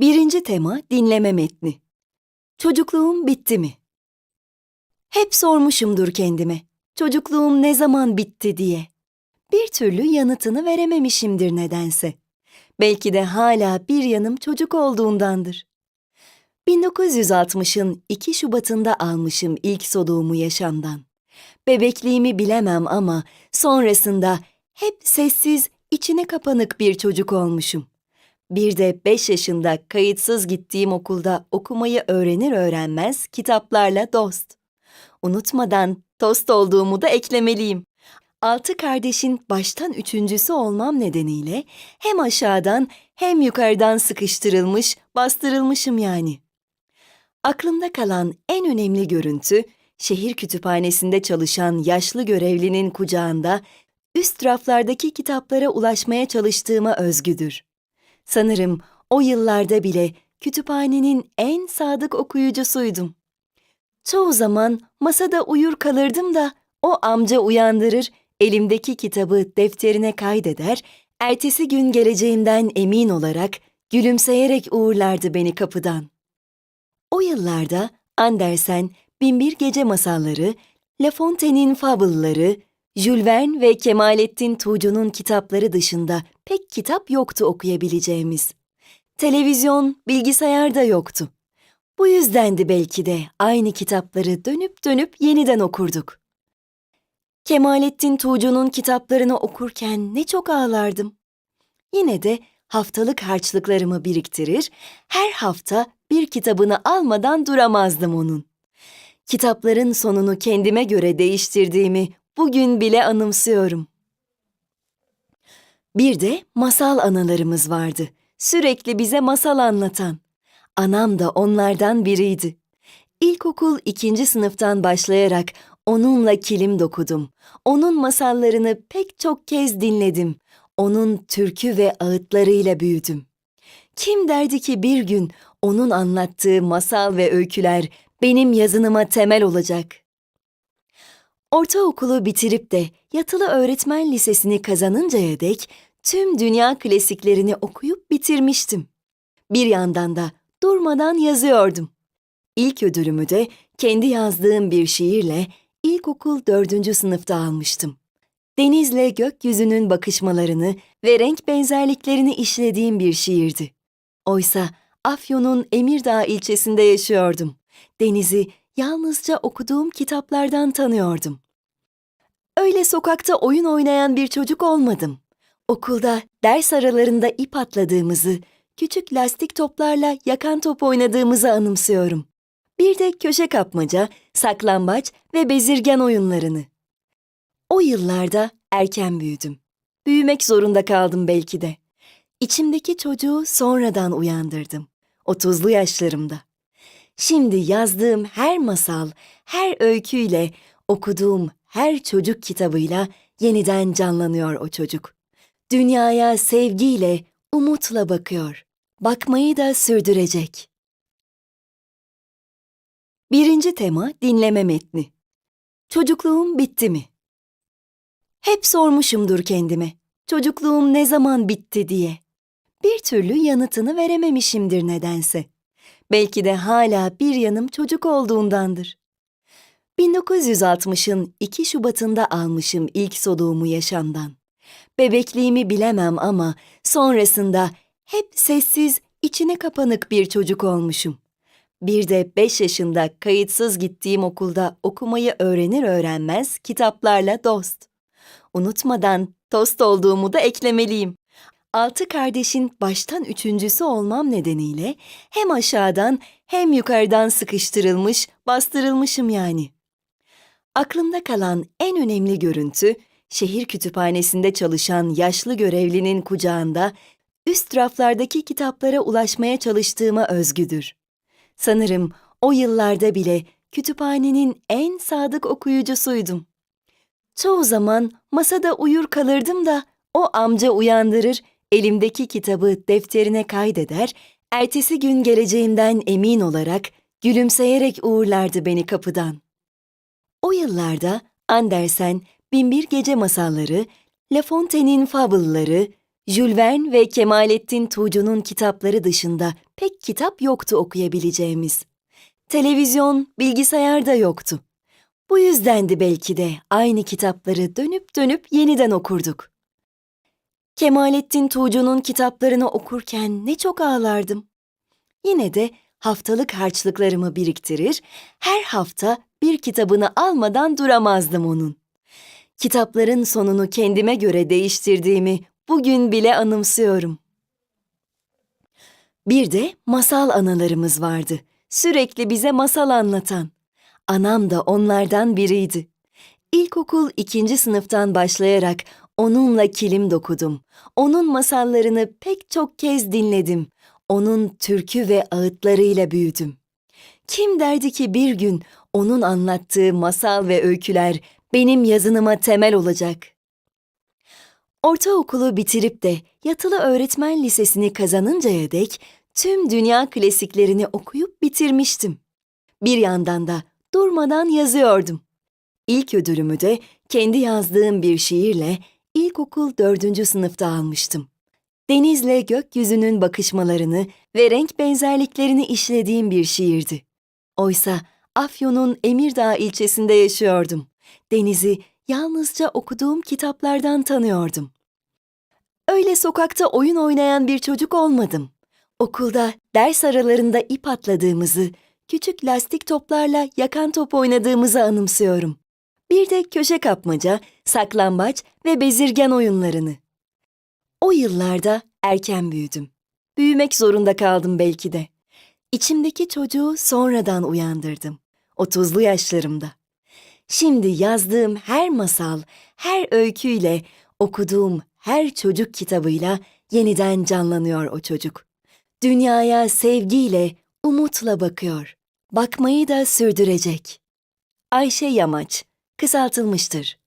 Birinci tema dinleme metni. Çocukluğum bitti mi? Hep sormuşumdur kendime. Çocukluğum ne zaman bitti diye. Bir türlü yanıtını verememişimdir nedense. Belki de hala bir yanım çocuk olduğundandır. 1960'ın 2 Şubat'ında almışım ilk soluğumu yaşamdan. Bebekliğimi bilemem ama sonrasında hep sessiz, içine kapanık bir çocuk olmuşum. Bir de 5 yaşında kayıtsız gittiğim okulda okumayı öğrenir öğrenmez kitaplarla dost. Unutmadan tost olduğumu da eklemeliyim. Altı kardeşin baştan üçüncüsü olmam nedeniyle hem aşağıdan hem yukarıdan sıkıştırılmış, bastırılmışım yani. Aklımda kalan en önemli görüntü, şehir kütüphanesinde çalışan yaşlı görevlinin kucağında üst raflardaki kitaplara ulaşmaya çalıştığıma özgüdür. Sanırım o yıllarda bile kütüphanenin en sadık okuyucusuydum. Çoğu zaman masada uyur kalırdım da o amca uyandırır, elimdeki kitabı defterine kaydeder, ertesi gün geleceğimden emin olarak gülümseyerek uğurlardı beni kapıdan. O yıllarda Andersen, Binbir Gece Masalları, La Fontaine'in Fable'ları, Jules Verne ve Kemalettin Tuğcu'nun kitapları dışında pek kitap yoktu okuyabileceğimiz. Televizyon, bilgisayar da yoktu. Bu yüzdendi belki de aynı kitapları dönüp dönüp yeniden okurduk. Kemalettin Tuğcu'nun kitaplarını okurken ne çok ağlardım. Yine de haftalık harçlıklarımı biriktirir, her hafta bir kitabını almadan duramazdım onun. Kitapların sonunu kendime göre değiştirdiğimi bugün bile anımsıyorum. Bir de masal analarımız vardı. Sürekli bize masal anlatan. Anam da onlardan biriydi. İlkokul ikinci sınıftan başlayarak onunla kilim dokudum. Onun masallarını pek çok kez dinledim. Onun türkü ve ağıtlarıyla büyüdüm. Kim derdi ki bir gün onun anlattığı masal ve öyküler benim yazınıma temel olacak? Ortaokulu bitirip de yatılı öğretmen lisesini kazanıncaya dek tüm dünya klasiklerini okuyup bitirmiştim. Bir yandan da durmadan yazıyordum. İlk ödülümü de kendi yazdığım bir şiirle ilkokul dördüncü sınıfta almıştım. Denizle gökyüzünün bakışmalarını ve renk benzerliklerini işlediğim bir şiirdi. Oysa Afyon'un Emirdağ ilçesinde yaşıyordum. Denizi yalnızca okuduğum kitaplardan tanıyordum. Öyle sokakta oyun oynayan bir çocuk olmadım. Okulda ders aralarında ip atladığımızı, küçük lastik toplarla yakan top oynadığımızı anımsıyorum. Bir de köşe kapmaca, saklambaç ve bezirgen oyunlarını. O yıllarda erken büyüdüm. Büyümek zorunda kaldım belki de. İçimdeki çocuğu sonradan uyandırdım. Otuzlu yaşlarımda. Şimdi yazdığım her masal, her öyküyle, okuduğum her çocuk kitabıyla yeniden canlanıyor o çocuk. Dünyaya sevgiyle, umutla bakıyor. Bakmayı da sürdürecek. Birinci tema dinleme metni. Çocukluğum bitti mi? Hep sormuşumdur kendime. Çocukluğum ne zaman bitti diye. Bir türlü yanıtını verememişimdir nedense. Belki de hala bir yanım çocuk olduğundandır. 1960'ın 2 Şubat'ında almışım ilk soluğumu yaşamdan. Bebekliğimi bilemem ama sonrasında hep sessiz, içine kapanık bir çocuk olmuşum. Bir de 5 yaşında kayıtsız gittiğim okulda okumayı öğrenir öğrenmez kitaplarla dost. Unutmadan tost olduğumu da eklemeliyim. Altı kardeşin baştan üçüncüsü olmam nedeniyle hem aşağıdan hem yukarıdan sıkıştırılmış, bastırılmışım yani. Aklımda kalan en önemli görüntü, şehir kütüphanesinde çalışan yaşlı görevlinin kucağında üst raflardaki kitaplara ulaşmaya çalıştığıma özgüdür. Sanırım o yıllarda bile kütüphanenin en sadık okuyucusuydum. Çoğu zaman masada uyur kalırdım da o amca uyandırır, elimdeki kitabı defterine kaydeder, ertesi gün geleceğimden emin olarak gülümseyerek uğurlardı beni kapıdan. O yıllarda Andersen, Binbir Gece Masalları, La Fontaine'in Fable'ları, Jules Verne ve Kemalettin Tuğcu'nun kitapları dışında pek kitap yoktu okuyabileceğimiz. Televizyon, bilgisayar da yoktu. Bu yüzdendi belki de aynı kitapları dönüp dönüp yeniden okurduk. Kemalettin Tuğcu'nun kitaplarını okurken ne çok ağlardım. Yine de haftalık harçlıklarımı biriktirir, her hafta bir kitabını almadan duramazdım onun. Kitapların sonunu kendime göre değiştirdiğimi bugün bile anımsıyorum. Bir de masal analarımız vardı. Sürekli bize masal anlatan. Anam da onlardan biriydi. İlkokul ikinci sınıftan başlayarak onunla kilim dokudum. Onun masallarını pek çok kez dinledim. Onun türkü ve ağıtlarıyla büyüdüm. Kim derdi ki bir gün onun anlattığı masal ve öyküler benim yazınıma temel olacak. Ortaokulu bitirip de yatılı öğretmen lisesini kazanıncaya dek tüm dünya klasiklerini okuyup bitirmiştim. Bir yandan da durmadan yazıyordum. İlk ödülümü de kendi yazdığım bir şiirle ilkokul dördüncü sınıfta almıştım. Denizle gökyüzünün bakışmalarını ve renk benzerliklerini işlediğim bir şiirdi. Oysa Afyon'un Emirdağ ilçesinde yaşıyordum. Denizi yalnızca okuduğum kitaplardan tanıyordum. Öyle sokakta oyun oynayan bir çocuk olmadım. Okulda ders aralarında ip atladığımızı, küçük lastik toplarla yakan top oynadığımızı anımsıyorum. Bir de köşe kapmaca, saklambaç ve bezirgen oyunlarını. O yıllarda erken büyüdüm. Büyümek zorunda kaldım belki de. İçimdeki çocuğu sonradan uyandırdım. Otuzlu yaşlarımda. Şimdi yazdığım her masal, her öyküyle, okuduğum her çocuk kitabıyla yeniden canlanıyor o çocuk. Dünyaya sevgiyle, umutla bakıyor. Bakmayı da sürdürecek. Ayşe Yamaç, kısaltılmıştır.